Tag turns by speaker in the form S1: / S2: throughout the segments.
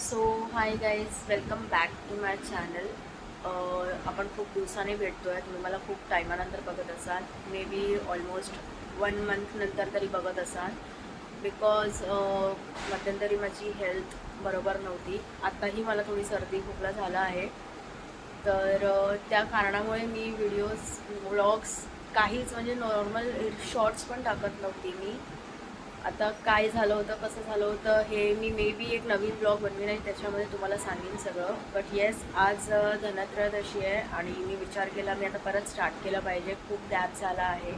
S1: So hi guys welcome back to my channel आपण खूप दिवसाने भेटतो आहे तुम्ही मला खूप टायमानंतर बघत असाल. Maybe almost one month नंतर तरी बघत असाल. बिकॉज uh, मध्यंतरी माझी हेल्थ बरोबर नव्हती. आत्ताही मला थोडी सर्दी खोकला झाला आहे. तर uh, त्या कारणामुळे मी व्हिडिओज व्लॉग्स काहीच म्हणजे नॉर्मल शॉर्ट्स पण टाकत नव्हती मी. आता काय झालं होतं कसं झालं होतं हे मी मे बी एक नवीन ब्लॉग बनवीन आणि त्याच्यामध्ये तुम्हाला सांगेन सगळं. बट येस आज धनत्रयोदशी आहे आणि मी विचार केला मी आता परत स्टार्ट केलं पाहिजे. खूप गॅप झाला आहे.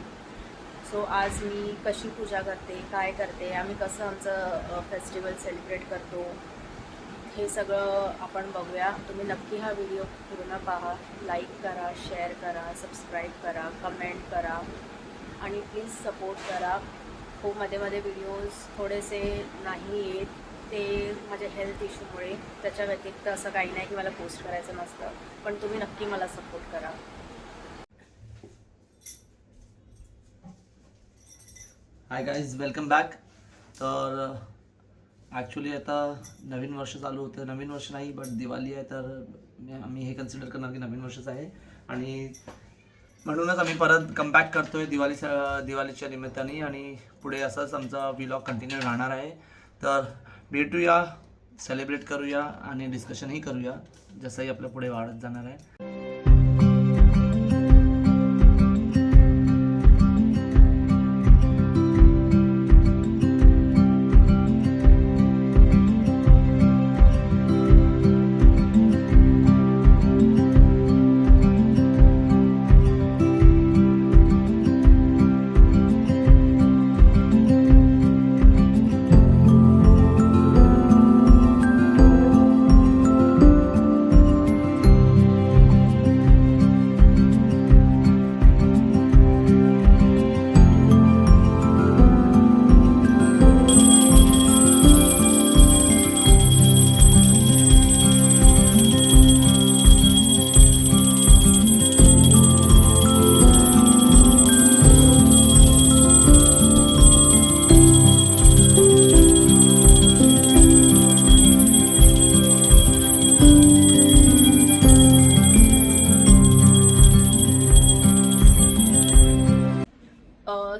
S1: सो आज मी कशी पूजा करते काय करते आम्ही कसं आमचं फेस्टिवल सेलिब्रेट करतो हे सगळं आपण बघूया. तुम्ही नक्की हा व्हिडिओ पूर्ण पहा. लाईक करा शेअर करा सबस्क्राईब करा कमेंट करा आणि प्लीज सपोर्ट करा. खूप मध्ये मध्ये व्हिडिओज थोडेसे नाही येत ते माझ्या हेल्थ इश्यूमुळे त्याच्या व्यतिरिक्त असं काही नाही की मला पोस्ट करायचं नसतं. पण तुम्ही नक्की मला सपोर्ट करा.
S2: हाय गाईज वेलकम बॅक तर ॲक्च्युली आता नवीन वर्ष चालू होतं. नवीन वर्ष नाही बट दिवाळी आहे तर मी- आम्ही हे कन्सिडर करणार की नवीन वर्षच आहे. आणि म्हणूनच आम्ही परत कमबॅक करतो आहे दिवाळीच्या दिवाळीच्या निमित्ताने आणि पुढे असंच आमचा व्लॉग कंटिन्यू राहणार आहे. तर भेटूया सेलिब्रेट करूया आणि डिस्कशनही करूया जसंही आपलं पुढे वाढत जाणार आहे.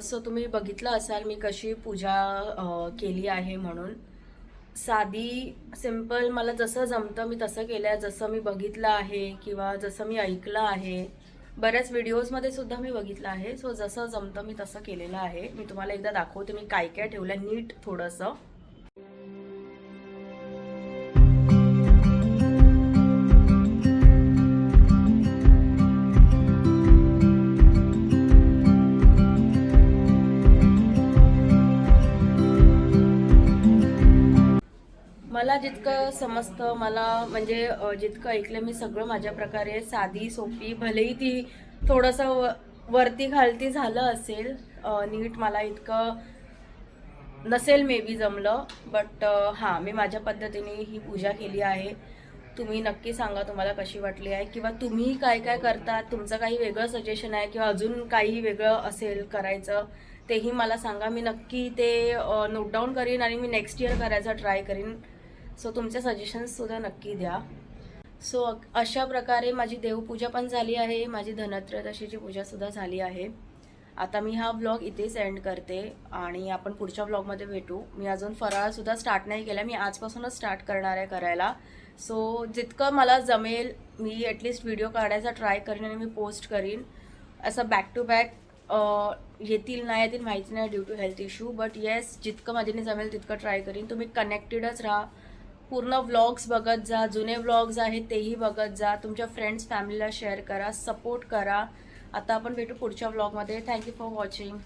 S1: सो तुम्ही बघितलं असाल मी कशी पूजा केली आहे म्हणून. साधी सिंपल मला जसं जमतं मी तसं केलं आहे जसं मी बघितलं आहे किंवा जसं मी ऐकलं आहे बऱ्याच व्हिडिओजमध्ये सुद्धा मी बघितलं आहे. सो जसं जमतं मी तसं केलेलं आहे. मी तुम्हाला एकदा दाखवते मी काय काय ठेवलं नीट थोडंसं. मला जितकं समजतं मला म्हणजे जितकं ऐकलं मी सगळं माझ्या प्रकारे साधी सोपी भलेही ती थोडंसं व वरती खालती झालं असेल नीट मला इतकं नसेल मे बी जमलं बट हां मी माझ्या पद्धतीने ही पूजा केली आहे. तुम्ही नक्की सांगा तुम्हाला कशी वाटली आहे किंवा तुम्ही काय काय करता तुमचं काही वेगळं सजेशन आहे किंवा अजून काही वेगळं असेल करायचं तेही मला सांगा. मी नक्की ते नोट डाऊन करीन आणि मी नेक्स्ट इयर करायचा ट्राय करीन. सो तुमचे सजेशन्ससुद्धा नक्की द्या. सो अशा प्रकारे माझी देवपूजा पण झाली आहे माझी धनत्रयोदशीची पूजासुद्धा झाली आहे. आता मी हा व्लॉग इथेच एंड करते आणि आपण पुढच्या व्लॉगमध्ये भेटू. मी अजून फराळसुद्धा स्टार्ट नाही केला मी आजपासूनच स्टार्ट करणार आहे करायला. सो जितकं मला जमेल मी ॲटलिस्ट व्हिडिओ काढायचा ट्राय करीन आणि मी पोस्ट करीन. असं बॅक टू बॅक येतील नाही येतील माहिती नाही due to health issue but yes जितकं माझ्याने जमेल तितकं ट्राय करीन. तुम्ही कनेक्टेडच राहा. पूर्ण व्लॉग्स बघत जा जुने व्लॉग्स आहेत तेही बघत जा. तुमच्या फ्रेंड्स फॅमिलीला शेअर करा सपोर्ट करा. आता आपण भेटू पुढच्या व्लॉगमध्ये थँक्यू फॉर वॉचिंग